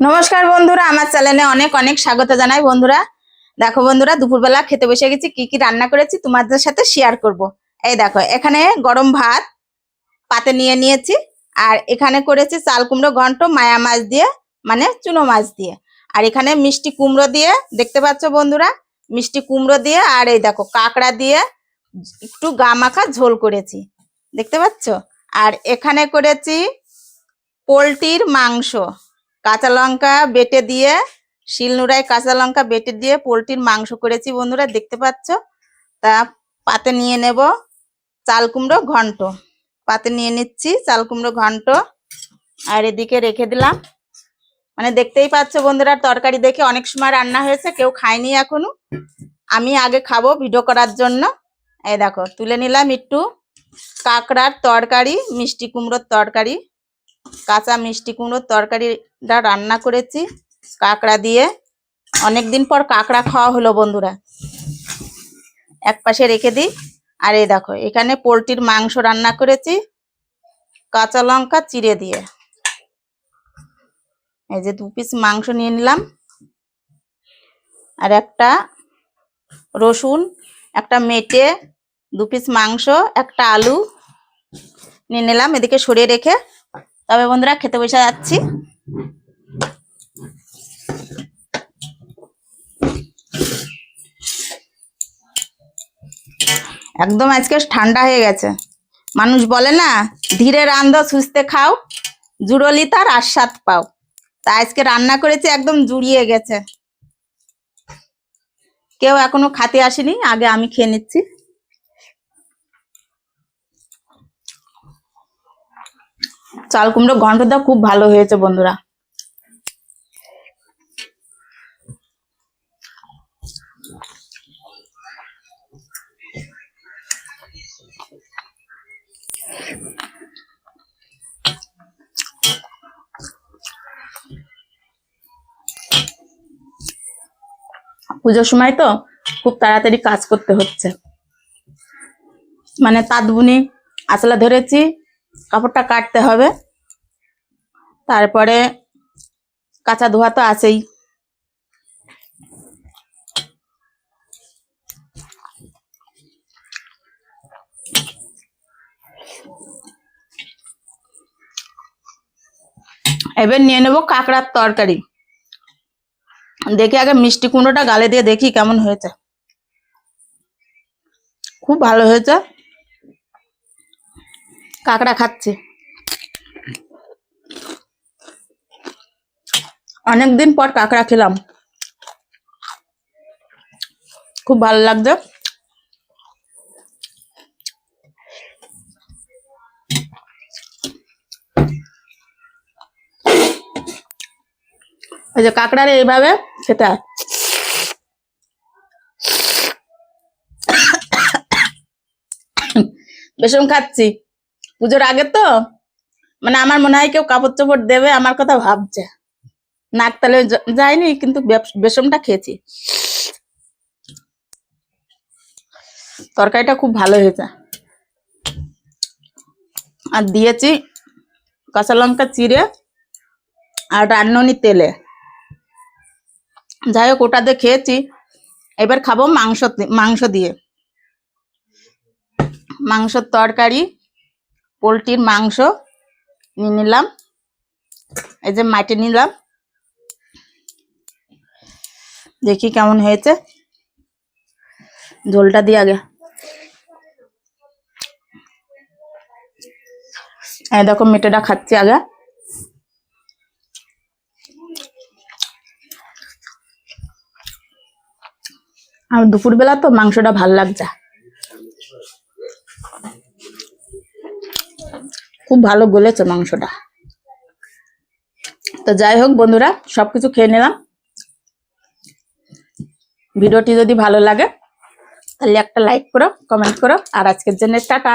নমস্কার বন্ধুরা, আমার চ্যানেলে অনেক অনেক স্বাগত জানাই বন্ধুরা। দেখো বন্ধুরা, দুপুরবেলা খেতে বসে গেছি, কি কি রান্না করেছি তোমাদের সাথে শেয়ার করব। এই দেখো, এখানে গরম ভাত, পাতে নিয়ে নিয়েছি, আর এখানে করেছি চাল কুমড়ো, ঘন্ট, মায়া মাছ দিয়ে মানে চুনো মাছ দিয়ে। আর এখানে মিষ্টি কুমড়ো দিয়ে, দেখতে পাচ্ছ বন্ধুরা, মিষ্টি কুমড়ো দিয়ে, আর এই দেখো কাঁকড়া দিয়ে একটু গা মাখা ঝোল করেছি, দেখতে পাচ্ছ? আর এখানে করেছি পোলট্রির মাংস। কাঁচা লঙ্কা বেটে দিয়ে শিলনোড়ায় কাঁচা লঙ্কা বেটে দিয়ে পোলট্রির মাংস করেছি বন্ধুরা, দেখতে পাচ্ছ? তা পাতে নিয়ে নেব চাল কুমড়ো ঘন্ট। পাতে নিয়ে নিচ্ছি চাল কুমড়ো ঘন্ট। আর এদিকে রেখে দিলাম। মানে দেখতেই পাচ্ছ বন্ধুরা, তরকারি দেখে অনেক সময় রান্না হয়েছে, কেউ খায়নি এখনও। আমি আগে খাব ভিডিও করার জন্য। এই দেখো, তুলে নিলাম একটু কাঁকড়ার তরকারি, মিষ্টি কুমড়োর তরকারি। কাঁচা মিষ্টি কুমড়োর তরকারিটা রান্না করেছি, কাঁকড়া দিয়ে। অনেকদিন পর কাঁকড়া খাওয়া হলো বন্ধুরা। এক পাশে রেখে দিই। আর এই দেখো, এখানে পোলট্রির মাংস রান্না করেছি, কাঁচা লঙ্কা চিড়ে দিয়ে। এই যে দু পিস মাংস নিয়ে নিলাম। আর একটা রসুন, একটা মেটে, দু পিস মাংস, একটা আলু নিয়ে নিলাম। এদিকে সরিয়ে রেখে তবে বন্ধুরা খেতে বসে যাচ্ছি। একদম আজকে ঠান্ডা হয়ে গেছে। মানুষ বলে না, ধীরে রান্ধো সুস্থে খাও জুড়লি তার আস্বাদ পাও। তা আজকে রান্না করেছি, একদম জুড়িয়ে গেছে। কেউ এখনও খাতে আসেনি, আগে আমি খেয়ে নিচ্ছি। চাল কুমড়ো ঘন্টটা খুব ভালো হয়েছে, বন্ধুরা। পুজোর সময় তো খুব তাড়াতাড়ি কাজ করতে হচ্ছে। মানে তাঁত বুনি আসলা ধরেছি কাপড়টা কাটতে হবে। তারপরে কাঁচা ধোয়া তো আছেই। এবার নিয়ে নেব কাঁকড়ার তরকারি। দেখি আগে মিষ্টি কুমড়োটা গালে দিয়ে দেখি কেমন হয়েছে। খুব ভালো হয়েছে। কাঁকড়া খাচ্ছি। অনেকদিন পর কাঁকড়া খেলাম। খুব ভালো লাগছে। ওই যে কাঁকড়ারে এইভাবে সেটা। বেসন খাচ্ছি। পুজোর আগে তো? মানে আমার মনে হয় কেউ কাপড় চোপড় দেবে, আমার কথা ভাবছে। নাক তালে যায়নি, কিন্তু বেসনটা খেয়েছি। তরকারিটা খুব ভালো হয়েছে। আর দিয়েছি কাঁচা লঙ্কা চিড়ে আর রান্ননি তেলে। যাই হোক, ওটা দিয়ে খেয়েছি। এবার খাব মাংস মাংস দিয়ে। মাংসর তরকারি পোলট্রির মাংস নিয়ে নিলাম। এই যে মাটি নিলাম। দেখি কেমন হয়েছে। ঝোলটা দিয়ে আগে। এই দেখো মেটেটা খাচ্ছি আগে। আর দুপুরবেলা তো মাংসটা ভালো লাগছে। খুব ভালো গলেছে মাংসটা। তো যাই হোক বন্ধুরা, সবকিছু খেয়ে নিলাম। ভিডিওটি যদি ভালো লাগে, তাহলে একটা লাইক করো কমেন্ট করো। আর আজকের জন্য টাটা।